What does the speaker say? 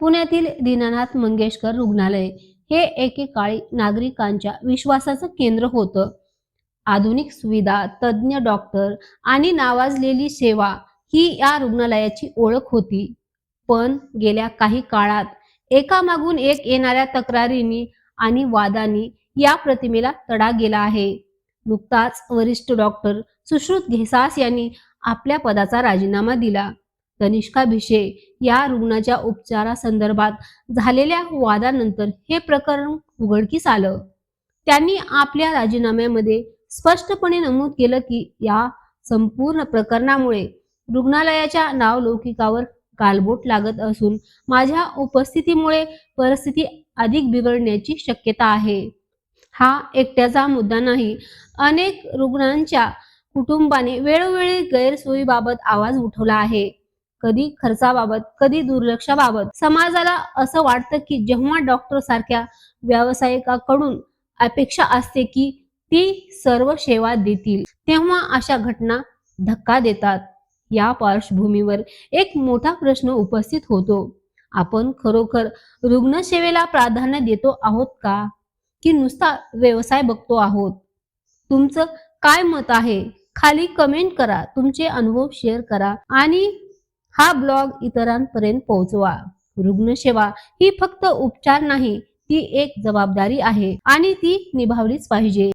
पुण्यातील दीनानाथ मंगेशकर रुग्णालय हे एकेकाळी नागरिकांच्या विश्वासाचं केंद्र होतं. आधुनिक सुविधा तज्ज्ञ डॉक्टर आणि नावाजलेली सेवा ही या रुग्णालयाची ओळख होती. पण गेल्या काही काळात एकामागून एक येणाऱ्या तक्रारींनी आणि वादांनी या प्रतिमेला तडा गेला आहे. नुकताच वरिष्ठ डॉक्टर सुश्रुत घेसास यांनी आपल्या पदाचा राजीनामा दिला. तनिष्काभिषेक या रुग्णाच्या उपचारासंदर्भात झालेल्या वादानंतर हे प्रकरण उघडकीस आलं. त्यांनी आपल्या राजीनाम्यामध्ये स्पष्टपणे नमूद केलं की या संपूर्ण प्रकरणामुळे रुग्णालयाच्या नावलौकिकावर गालबोट लागत असून माझ्या उपस्थितीमुळे परिस्थिती अधिक बिघडण्याची शक्यता आहे. हा एकट्याचा मुद्दा नाही. अनेक रुग्णांच्या कुटुंबाने वेळोवेळी गैरसोयीबाबत आवाज उठवला आहे. कधी खर्चाबाबत कधी दुर्लक्षाबाबत. समाजाला असं वाटतं की जेव्हा डॉक्टर सारख्या व्यावसायिकाकडून अपेक्षा असते की ती सर्व सेवा देतील तेव्हा अशा घटना धक्का देतात. या पार्श्वभूमीवर एक मोठा प्रश्न उपस्थित होतो. आपण खरोखर रुग्णसेवेला प्राधान्य देतो आहोत का? की नुसता व्यवसाय बघतो आहोत? तुमचं काय मत आहे? खाली कमेंट करा तुमचे अनुभव शेअर करा आणि हा ब्लॉग इतरांपर्यंत पोहोचवा. रुग्णसेवा ही फक्त उपचार नाही ती एक जबाबदारी आहे आणि ती निभावलीच पाहिजे.